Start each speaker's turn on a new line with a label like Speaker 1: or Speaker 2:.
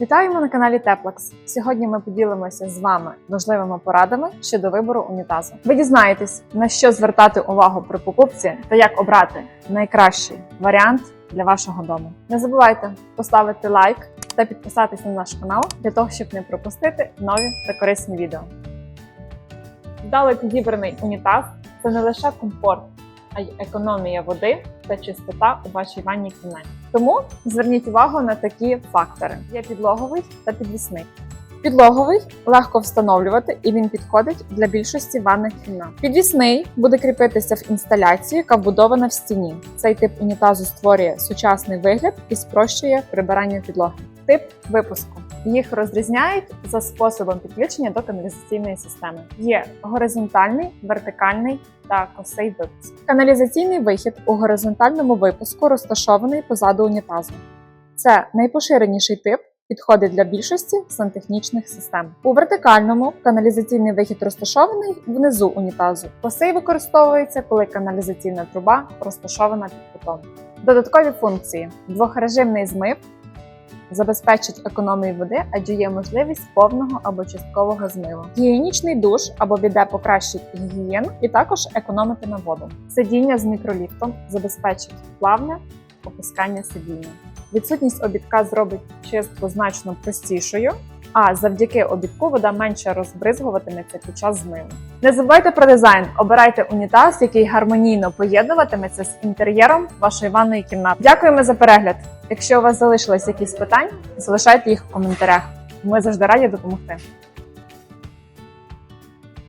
Speaker 1: Вітаємо на каналі Теплекс. Сьогодні ми поділимося з вами важливими порадами щодо вибору унітазу. Ви дізнаєтесь, на що звертати увагу при покупці та як обрати найкращий варіант для вашого дому. Не забувайте поставити лайк та підписатись на наш канал для того, щоб не пропустити нові та корисні відео. Вдало підібраний унітаз це не лише комфорт, а й економія води та чистота у вашій ванній кімнаті. Тому зверніть увагу на такі фактори: є підлоговий та підвісний. Підлоговий легко встановлювати і він підходить для більшості ванних кімнат. Підвісний буде кріпитися в інсталяції, яка вбудована в стіні. Цей тип унітазу створює сучасний вигляд і спрощує прибирання підлоги. Тип випуску. Їх розрізняють за способом підключення до каналізаційної системи. Є горизонтальний, вертикальний та косий випуск. Каналізаційний вихід у горизонтальному випуску розташований позаду унітазу. Це найпоширеніший тип. Підходить для більшості сантехнічних систем. У вертикальному каналізаційний вихід розташований внизу унітазу. Косий використовується, коли каналізаційна труба розташована під кутом. Додаткові функції: двохрежимний змив забезпечить економію води, адже є можливість повного або часткового змиву. Гігієнічний душ або біде покращить гігієну і також економитиме воду. Сидіння з мікроліфтом забезпечить плавне опускання сидіння. Відсутність обідка зробить чистку значно простішою. А завдяки обідку вода менше розбризгуватиметься під час змиву. Не забувайте про дизайн. Обирайте унітаз, який гармонійно поєднуватиметься з інтер'єром вашої ванної кімнати. Дякуємо за перегляд. Якщо у вас залишились якісь питання, залишайте їх в коментарях. Ми завжди раді допомогти.